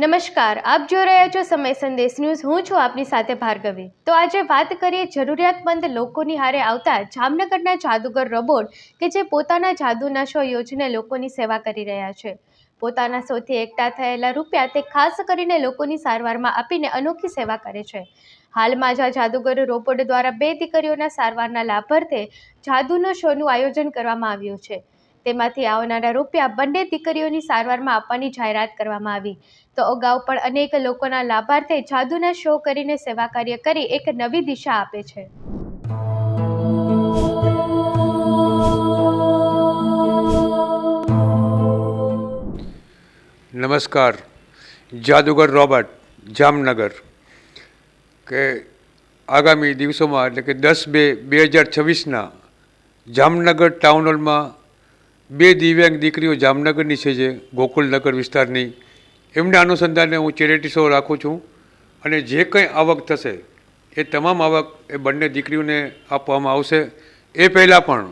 નમસ્કાર, આપ જોઈ રહ્યા છો સમય સંદેશ ન્યૂઝ. હું છું આપની સાથે ભાર્ગવી. તો આજે વાત કરીએ જરૂરિયાતમંદ લોકોની હારે આવતા જામનગરના જાદુગર રોબોટ કે જે પોતાના જાદુના શો યોજીને લોકોની સેવા કરી રહ્યા છે. પોતાના સૌથી એકઠા થયેલા રૂપિયા તે ખાસ કરીને લોકોની સારવારમાં આપીને અનોખી સેવા કરે છે. હાલમાં જ આ જાદુગર રોબોટ દ્વારા બે દીકરીઓના સારવારના લાભાર્થે જાદુનો શોનું આયોજન કરવામાં આવ્યું છે. તેમાંથી આવનારા રૂપિયા બંને દીકરીઓની સારવારમાં આપવાની જાહેરાત કરવામાં આવી. તો અગાઉ પણ અનેક લોકોના લાભાર્થે જાદુના શો કરીને સેવા કાર્ય કરી એક નવી દિશા આપે છે. નમસ્કાર. જાદુગર રોબર્ટ, જામનગર. કે આગામી દિવસોમાં એટલે કે દસ બે બે હજાર છવ્વીસના જામનગર ટાઉન હોલમાં બે દિવ્યાંગ દીકરીઓ જામનગરની છે જે ગોકુલનગર વિસ્તારની. એમના અનુસંધાને હું ચેરિટી શો રાખું છું અને જે કંઈ આવક થશે એ તમામ આવક એ બંને દીકરીઓને આપવામાં આવશે. એ પહેલાં પણ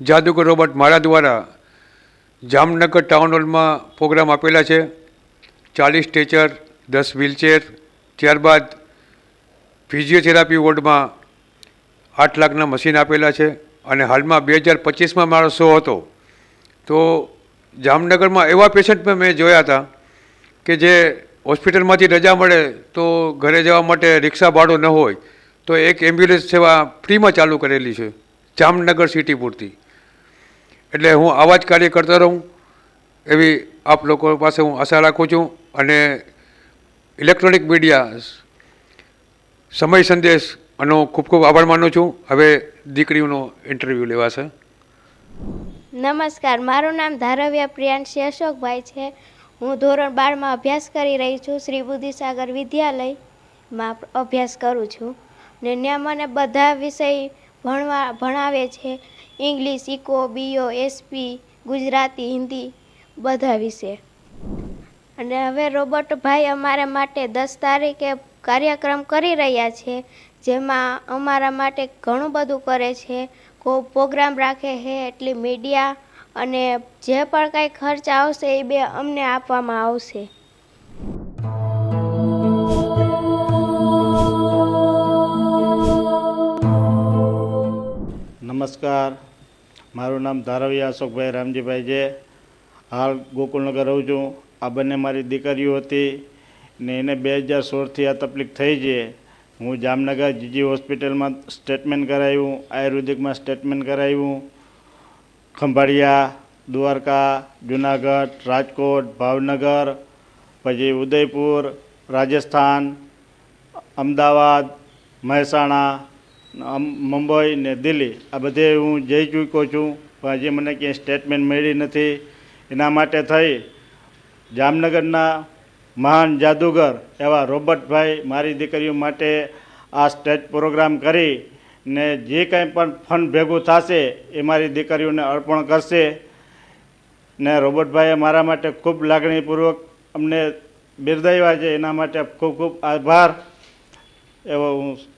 જાદુગર રોબર્ટ મારા દ્વારા જામનગર ટાઉન હોલમાં પ્રોગ્રામ આપેલા છે. ચાલીસ સ્ટેચર દસ વ્હીલચેર, ત્યારબાદ ફિઝિયોથેરાપી વોર્ડમાં આઠ લાખના મશીન આપેલા છે અને હાલમાં બે હજાર પચીસમાં મારો શો હતો. તો જામનગરમાં એવા પેશન્ટ પણ મેં જોયા હતા કે જે હોસ્પિટલમાંથી રજા મળે તો ઘરે જવા માટે રિક્ષા ભાડું ન હોય, તો એક એમ્બ્યુલન્સ સેવા ફ્રીમાં ચાલુ કરેલી છે, જામનગર સિટી પૂરતી. એટલે હું આવા જ કાર્ય કરતો રહું, એવી આપ લોકો પાસે હું આશા રાખું છું અને ઇલેક્ટ્રોનિક મીડિયા સમય સંદેશ આનો ખૂબ ખૂબ આભાર માનું છું. હવે દીકરીઓનો ઇન્ટરવ્યૂ લેવાશે. નમસ્કાર, મારું નામ ધારવ્યા પ્રિયાંશી અશોકભાઈ છે. હું ધોરણ બારમાં અભ્યાસ કરી રહી છું, શ્રી બુદ્ધિસાગર વિદ્યાલયમાં અભ્યાસ કરું છું. ને ત્યાં મને બધા વિષય ભણવા, ભણાવે છે. English, eco, BO, SP, Gujarati, Hindi, બધા વિષય. અને હવે રોબર્ટભાઈ અમારા માટે દસ તારીખે કાર્યક્રમ કરી રહ્યા છે, જેમાં અમારા માટે ઘણું બધું કરે છે. પ્રોગ્રામ રાખે છે એટલી મીડિયા અને જે પણ કાંઈ ખર્ચ આવશે એ બે અમને આપવામાં આવશે. નમસ્કાર. મારું નામ ધારવિયા અશોકભાઈ રામજીભાઈ છે. હાલ ગોકુલનગર રહું છું. આ બંને મારી દીકરીઓ હતી ને એને બે હજાર સોળથી આ તકલીફ થઈ છે. હું જામનગર જીજી હોસ્પિટલમાં સ્ટેટમેન્ટ કરાવ્યું આયુર્વેદિકમાં સ્ટેટમેન્ટ કરાવ્યું ખંભાળિયા, દ્વારકા, જુનાગઢ, રાજકોટ, ભાવનગર, પછી ઉદયપુર, રાજસ્થાન, અમદાવાદ, મહેસાણા મુંબઈ ને દિલ્હી. આ બધે હું જઈ ચૂક્યો છું, પણ હજી મને ક્યાંય સ્ટેટમેન્ટ મળી નથી. એના માટે થઈ જામનગરના મહાન જાદુગર એવા રોબર્ટભાઈ મારી દીકરીઓ માટે આ સ્ટેજ પ્રોગ્રામ કરી ને જે કંઈ પણ ફંડ ભેગું થશે એ મારી દીકરીઓને અર્પણ કરશે. ને રોબર્ટભાઈએ મારા માટે ખૂબ લાગણીપૂર્વક અમને બિરદાવ્યા છે. એના માટે ખૂબ ખૂબ આભાર. એવો હું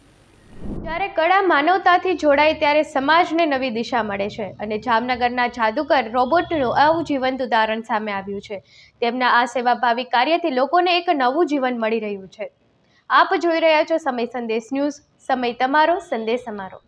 જ્યારે કળા માનવતાથી જોડાય ત્યારે સમાજને નવી દિશા મળે છે અને જામનગરના જાદુકર રોબોટનું આવું જીવંત ઉદાહરણ સામે આવ્યું છે. તેમના આ સેવાભાવી કાર્યથી લોકોને એક નવું જીવન મળી રહ્યું છે. આપ જોઈ રહ્યા છો સમય સંદેશ ન્યૂઝ. સમય તમારો, સંદેશ અમારો.